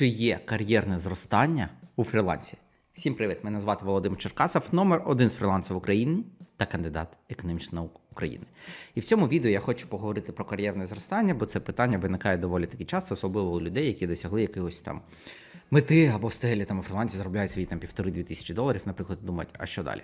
Чи є кар'єрне зростання у фрілансі? Всім привіт! Мене звати Володимир Черкасов, номер один з фрілансів в Україні та кандидат економічних наук України. І в цьому відео я хочу поговорити про кар'єрне зростання, бо це питання виникає доволі таки часто, особливо у людей, які досягли якогось там мети або стелі там у фрілансі заробляють свої там півтори-дві тисячі доларів, наприклад, думають, а що далі?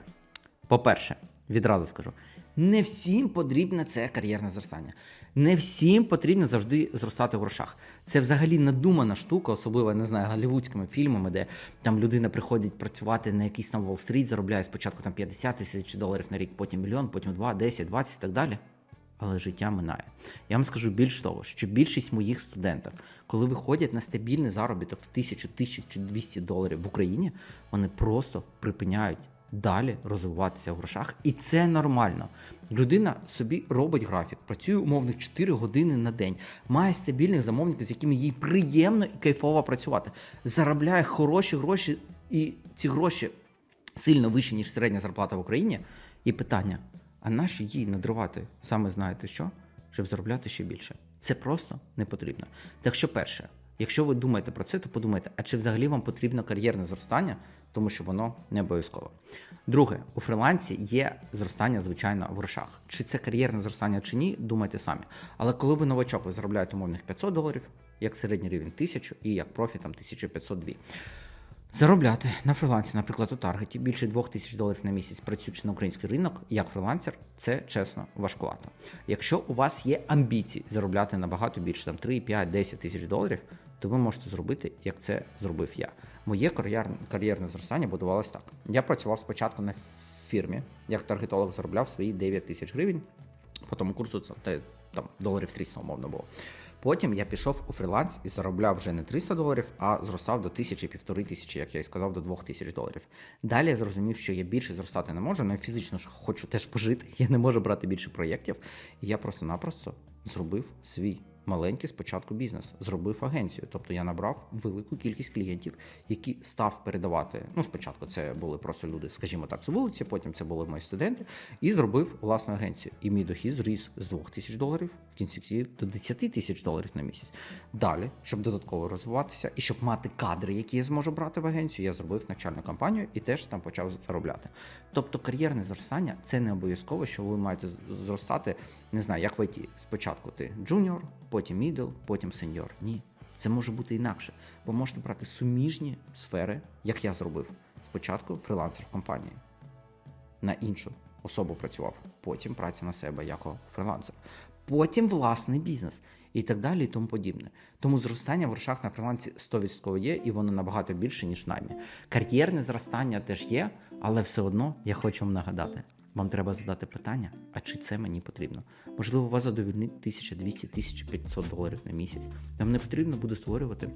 По-перше, відразу скажу: не всім потрібне це кар'єрне зростання. Не всім потрібно завжди зростати в грошах. Це взагалі надумана штука, особливо я не знаю, голівудськими фільмами, де там людина приходить працювати на якийсь там Уолл-стріт, заробляє спочатку там 50 тисяч доларів на рік, потім мільйон, потім 2, 10, 20 і так далі. Але життя минає. Я вам скажу більш того, що більшість моїх студентів, коли виходять на стабільний заробіток в 1000 1200 доларів в Україні, вони просто припиняють далі розвиватися в грошах, і це нормально. Людина собі робить графік, працює умовних 4 години на день, має стабільних замовників, з якими їй приємно і кайфово працювати, заробляє хороші гроші, і ці гроші сильно вищі, ніж середня зарплата в Україні. І питання: а нащо їй надривати саме знаєте що, щоб заробляти ще більше? Це просто не потрібно. Так що, перше, якщо ви думаєте про це, то подумайте, а чи взагалі вам потрібно кар'єрне зростання, тому що воно не обов'язково. Друге, у фрилансі є зростання, звичайно, в грошах. Чи це кар'єрне зростання чи ні, думайте самі. Але коли ви новачок, ви заробляєте умовних 500 доларів, як середній рівень 1000 і як профі там 1502. Заробляти на фрилансі, наприклад, у таргеті більше 2000 доларів на місяць, працюючи на український ринок, як фрилансер, це чесно важкувато. Якщо у вас є амбіції заробляти набагато більше, там 3, 5, 10 тисяч доларів, то ви можете зробити, як це зробив я. Моє кар'єрне, кар'єрне зростання будувалось так. Я працював спочатку на фірмі, як таргетолог заробляв свої 9 тисяч гривень. По тому курсу це там доларів 300 умовно було. Потім я пішов у фріланс і заробляв вже не 300 доларів, а зростав до тисячі, півтори тисячі, як я і сказав, до двох тисяч доларів. Далі я зрозумів, що я більше зростати не можу, але я фізично ж хочу теж пожити. Я не можу брати більше проєктів. І я просто-напросто зробив свій маленький спочатку бізнес, зробив агенцію. Тобто я набрав велику кількість клієнтів, які став передавати. Ну, спочатку це були просто люди, скажімо так, з вулиці, потім це були мої студенти, і зробив власну агенцію. І мій дохід зріс з 2 тисяч доларів в кінці кінців до 10 тисяч доларів на місяць. Далі, щоб додатково розвиватися і щоб мати кадри, які я зможу брати в агенцію, я зробив навчальну кампанію і теж там почав заробляти. Тобто кар'єрне зростання це не обов'язково, що ви маєте зростати, не знаю, як в ІТ. Спочатку ти джуніор, потім мідл, потім сеньор. Ні. Це може бути інакше. Ви можете брати суміжні сфери, як я зробив. Спочатку фрилансер в компанії, на іншу особу працював, потім праця на себе як фрилансер, потім власний бізнес і так далі, і тому подібне. Тому зростання в грошах на фрилансі 100% є, і воно набагато більше, ніж наймі. Кар'єрне зростання теж є, але все одно я хочу вам нагадати. Вам треба задати питання, а чи це мені потрібно? Можливо, вас задовільнить 1200-1500 доларів на місяць. Вам не потрібно буде створювати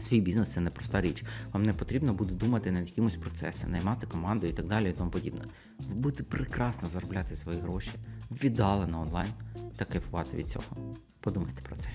свій бізнес, це не проста річ. Вам не потрібно буде думати над якимось процесом, наймати команду і так далі, і тому подібне. Ви будете прекрасно заробляти свої гроші, віддалено онлайн та кайфувати від цього. Подумайте про це.